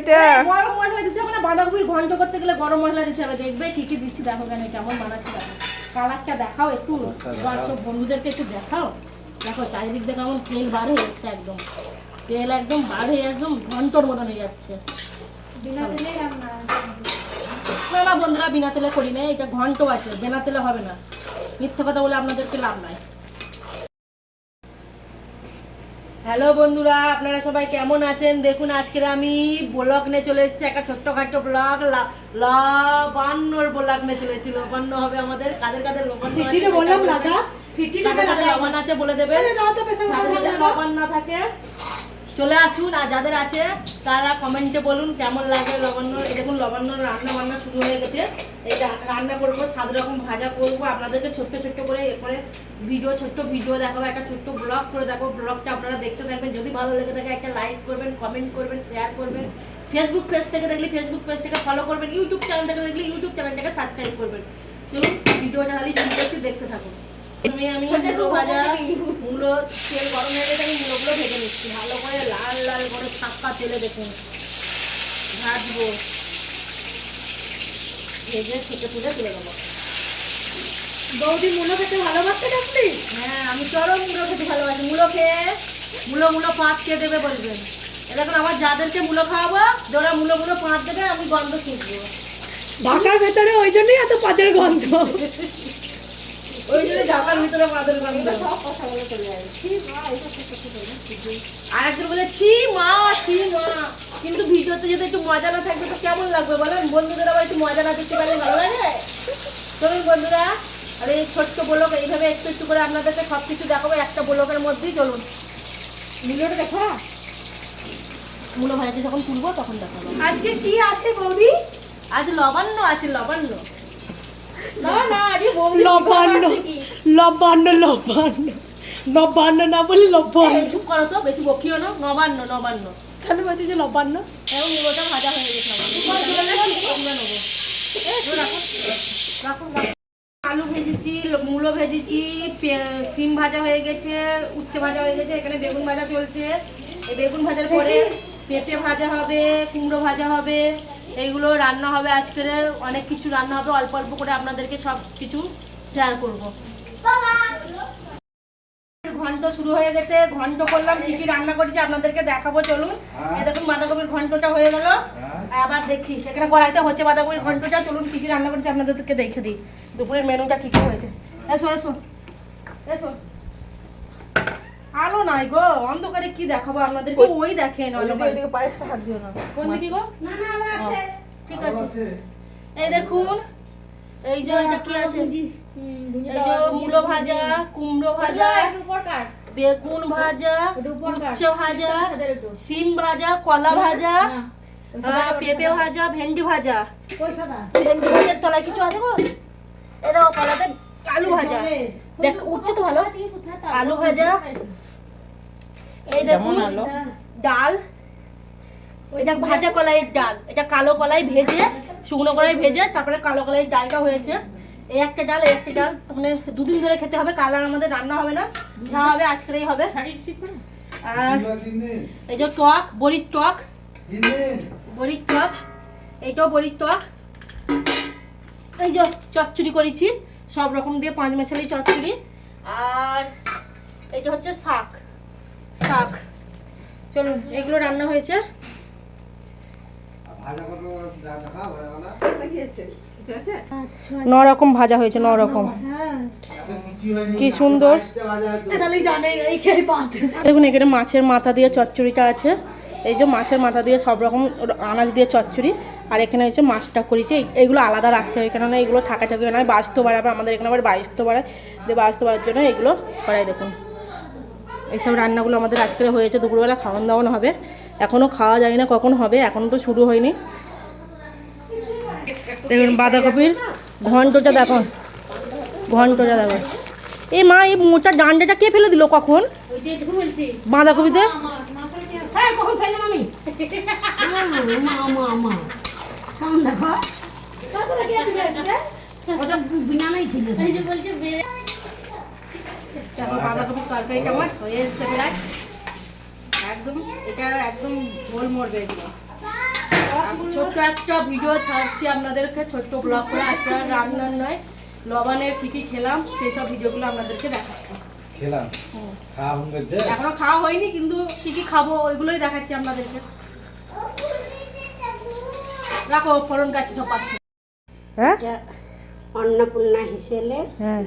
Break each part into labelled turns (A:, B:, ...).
A: এটা?
B: গরম মশলা দিতে হবে না বাঁধাকপির ঘন্ট করতে গেলে গরম মশলা দিতে হবে। দেখবে কি কি দিচ্ছি দেখো কেন কেমন বানাচ্ছি দেখো। কালারটা দেখাও একটু সব বন্ধুদেরকে একটু দেখাও। দেখো চারিদিক দিয়ে কেমন তেল বার হয়ে যাচ্ছে একদম। তেল একদম বার হয়ে একদম ঘন্টর মতন হয়ে যাচ্ছে। না না বন্ধুরা বিনা তেলে করি না এটা ঘন্ট আছে বিনা তেলে হবে না। মিথ্যে কথা বলে আপনাদেরকে লাভ নাই। হ্যালো বন্ধুরা আপনারা সবাই কেমন আছেন? দেখুন আজকের আমি ব্লগ নিয়ে চলে এসেছি একটা ছোট্ট খাট্ট ব্লগ লবান্নর ব্লগ নিয়ে চলে এসেছি। লবান্ন হবে আমাদের কাদের কাদের লবান্ন
C: বললাম লাগা সিটিটা
B: লবান্ন আছে বলে দেবেন। যাদের তো লবণ না থাকে। চলে আসুন, আর যাদের আছে, তারা কমেন্টে বলুন কেমন লাগে লবণ্য। এই দেখুন, লবণ্য রান্না বান্না শুরু হয়ে গেছে। এটা রান্না করব, সাত রকম ভাজা করব। আপনাদেরকে ছোট্ট ছোট্ট করে এরপরে ভিডিও ছোট্ট ভিডিও দেখাবো, একটা ছোট্ট ব্লগ করে দেখো ব্লগটা আপনারা দেখতে থাকবেন। যদি ভালো লেগে থাকে, একটা লাইক করবেন কমেন্ট করবেন শেয়ার করবেন। ফেসবুক পেজ থেকে দেখলে ফেসবুক পেজ থেকে ফলো করবেন। ইউটিউব চ্যানেল থেকে দেখলে ইউটিউব চ্যানেলটাকে সাবস্ক্রাইব করবেন। চলুন ভিডিওটা খালি শুরু করছি, দেখতে থাকুন। আমি আমি মুলো ভাজা মুলো তেল গরম হয়ে গেছে আমি মুলোগুলো ভেজে নিচ্ছি। ভালো করে লাল লাল করে ছাপ্পা তেলে দেখুন। ভাজবো। ভেজে তুলে তুলে দেবো
C: বৌদি মনে খেতে ভালোবাসেন আপনি
B: হ্যাঁ আমি চরম মুলো খেতে ভালোবাসি। মুলো খেয়ে মুলো মুলো পাঁচ খেয়ে দেবে বলবেন এরকম আমার যাদেরকে মুলো খাওয়াবো যারা মুলো মুলো পাঁচ দেবে আমি গন্ধ শুনব।
C: ঢাকার ভেতরে ওই জন্যই এত পাতের গন্ধ।
B: ঢাকার ভিতরে মাদের গন্ধ আর একজন বলে ছি মা ছি মা। কিন্তু ভিডিওতে যদি একটু মজা না থাকবে তো কেমন লাগবে বলেন? বন্ধুদের আবার একটু মজা না দেখতে পারলে ভালো লাগে? চলুন বন্ধুরা আর এই ছোট্ট ব্লক এইভাবে একটু একটু করে আপনাদেরকে সব কিছু দেখাবো একটা ব্লকের মধ্যেই। চলুন। ভিডিওটা দেখা মূলো ভাজাতে যখন তুলবো তখন দেখাবো।
C: আজকে কি আছে বৌদি?
B: আজ লবান্ন আছে লবান্ন
C: না না আরে বৌদি লবণ্য লবণ্য লবণ্য নবান্ন না বলে
B: এই, চুপ করো তো বেশি বকিও না নবান্ন নবান্ন।
C: কেন বলছি যে লবণ্য
B: এবং মূলোটা ভাজা হয়ে গেছে। আলু ভেজেছি মূলো ভেজেছি সিম ভাজা হয়ে গেছে উচ্ছে ভাজা হয়ে গেছে এখানে বেগুন ভাজা চলছে। এই বেগুন ভাজার পরে পেঁপে ভাজা হবে কুমড়ো ভাজা হবে এইগুলো রান্না হবে আজকের অনেক কিছু রান্না হবে অল্প অল্প করে আপনাদেরকে সব কিছু শেয়ার করব। ঘন্ট শুরু হয়ে গেছে ঘন্ট করলাম কি কি রান্না করেছি আপনাদেরকে দেখাবো চলুন। এই দেখুন বাঁধাকপির ঘন্টটা হয়ে গেল। আবার দেখি সেখানে কড়াইতে হচ্ছে বাঁধাকপির ঘন্টটা চলুন কি কি রান্না করেছি আপনাদেরকে দেখে দিই। দুপুরের মেনুটা কি কি হয়েছে? এসো এসো। এসো। আলো নাই গো অন্ধকারে কি দেখাবো আপনাদেরকে? ওই দেখেন অন্ধকারে। কোন দিকে গো? ঠিক আছে। এই দেখুন এই যে এটা কি আছে? এই যে মূলো ভাজা। কুমড়ো ভাজা বেগুন ভাজা উচ্ছে ভাজা সিম ভাজা কলা ভাজা পেঁপে ভাজা ভেন্ডি ভাজা। ভেন্ডি ভাজার তলায় কিছু আছে গো? দেখো কলাতে আলু ভাজা। দেখ উঠছে তো ভালো। আলু ভাজা এই দেখুন ডাল। এটা ভাজা কলাইয়ের ডাল। এটা কালো কলাই ভেজে শুকনো কলাই ভেজে তারপরে কালো কলাইয়ের ডালটা হয়েছে। এই একটা ডাল এই একটা ডাল। মানে দুদিন ধরে খেতে হবে কাল আর আমাদের রান্না হবে না। যা হবে আজকেরই হবে। আর এই যে টক বড়ির টক। বড়ির টক। এইটাও বড়ির টক। এই যে চচ্চড়ি করেছি সব রকম দিয়ে পাঁচ মেশালি চচ্চড়ি। আর এইটা হচ্ছে শাক। শাক। চলুন, এগুলো রান্না হয়েছে। ন রকম ভাজা হয়েছে ন রকম কি সুন্দর। দেখুন, এখানে মাছের মাথা দিয়ে চচ্চড়িটা আছে। এই যে মাছের মাথা দিয়ে সব রকম আনাজ দিয়ে চচ্চড়ি। আর এখানে হচ্ছে মাছটা করেছি এইগুলো আলাদা রাখতে হয়, কেননা এগুলো থাকা থাকি নয় বাস্ত বাড়াবে, আমাদের এখানে আবার বাস্ত বাড়ায়। যে বাস্ত বাড়ার জন্য এগুলো করাই দেখুন। এইসব রান্নাগুলো আমাদের আজকে হয়েছে দুপুরবেলা খাওয়ান দাওয়ান হবে। এখনও খাওয়া যায় না কখন হবে এখনও তো শুরু হয়নি। দেখুন বাঁধাকপির ঘন্টটা দেখো ঘন্টটা দেখো। এই মা এই মোটা ডান্ডাটা কে ফেলে দিল কখন? বাঁধাকপিতে?
C: হ্যাঁ ওটা বিনামেই ছিল।
B: দেখো বাঁধাকপির তরকারিটা আমার হয়ে এসছে প্রায়। একদম এটা একদম ঝোল মরবে এগুলো। ছোট্ট একটা ভিডিও ছাড়ছি আপনাদেরকে ছোট্ট ব্লগ করে। আজকে রান্নার নয় লবণের কী কী খেলাম সেই সব ভিডিওগুলো আপনাদেরকে দেখাচ্ছি।
A: খেলাম?
B: এখনও
A: খাওয়া
B: হয়নি কিন্তু কি কি খাব ওইগুলোই দেখাচ্ছি আপনাদেরকে। রাখো ফোরন কাটছি সব পাঁচ হ্যাঁ?
C: অন্নপূর্ণা হিসেলে
B: হ্যাঁ।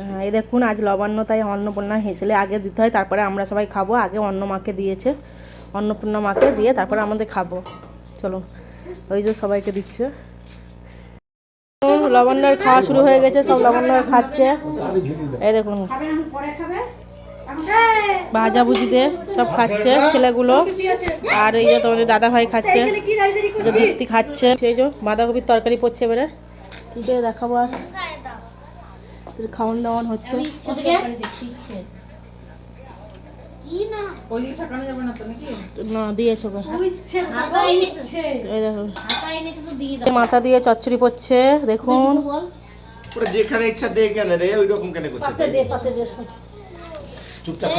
B: হ্যাঁ এই দেখুন আজ লবণ্য তাই অন্নপূর্ণা হেসেলে আগে দিতে হয় তারপরে আমরা সবাই খাব আগে অন্ন মাকে দিয়েছে অন্নপূর্ণা মাকে দিয়ে তারপরে আমাদের খাব। চলো ওই যে সবাইকে দিচ্ছে। লবণ্যর খাওয়া শুরু হয়ে গেছে সব লবণ্য খাচ্ছে। এই দেখুন ভাজা ভুজি দিয়ে সব খাচ্ছে ছেলেগুলো। আর এই যে তোমাদের দাদা ভাই খাচ্ছে দীপ্তি খাচ্ছে। সেই যে বাঁধাকপির তরকারি পড়ছে এবারে। খাওয়ান দাওয়ান হচ্ছে। মাথা দিয়ে চচ্চড়ি পড়ছে দেখুন।
A: যেখানে ইচ্ছা দিয়ে কেন রে ওই রকম কেন করছে? চুপচাপ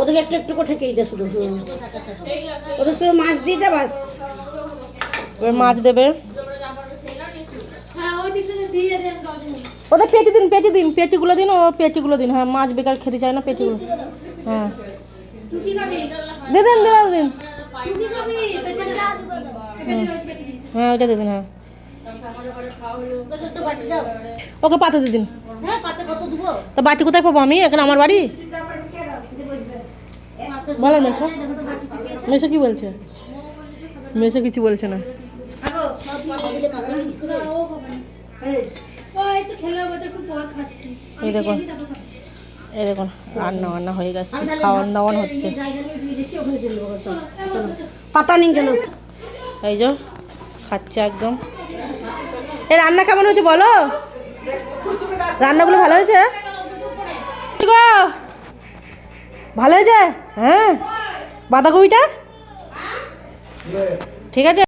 C: ওদেরকে একটু একটু করে ঠেকেই দে শুধু। ওদের মাছ দিয়ে দে বাস।
B: মাছ দেবে। ওদের পেটি দিন পেটি দিন পেটিগুলো দিন ও পেটিগুলো দিন। হ্যাঁ মাছ বেকার খেতে চায় না পেটিগুলো। হ্যাঁ। দিন দিন হুম। হ্যাঁ। ওইটা দিয়ে দিন হ্যাঁ। ওকে পাতে দিয়ে দিন। তা বাটি কোথায় পাবো আমি? এখানে আমার বাড়ি? বলো মেসো। মেসো কি বলছে? মেসো কিছু বলছে না। এই দেখুন এই দেখুন রান্না বান্না হয়ে গেছে খাওয়ান দাওয়ান হচ্ছে।
C: পাতা নিন কেন
B: এই যে খাচ্ছে একদম। এই রান্না কেমন হয়েছে বলো? রান্নাগুলো ভালো হয়েছে? কি গো? ভালো হয়েছে? হ্যাঁ? বাঁধাকপিটা? ঠিক আছে?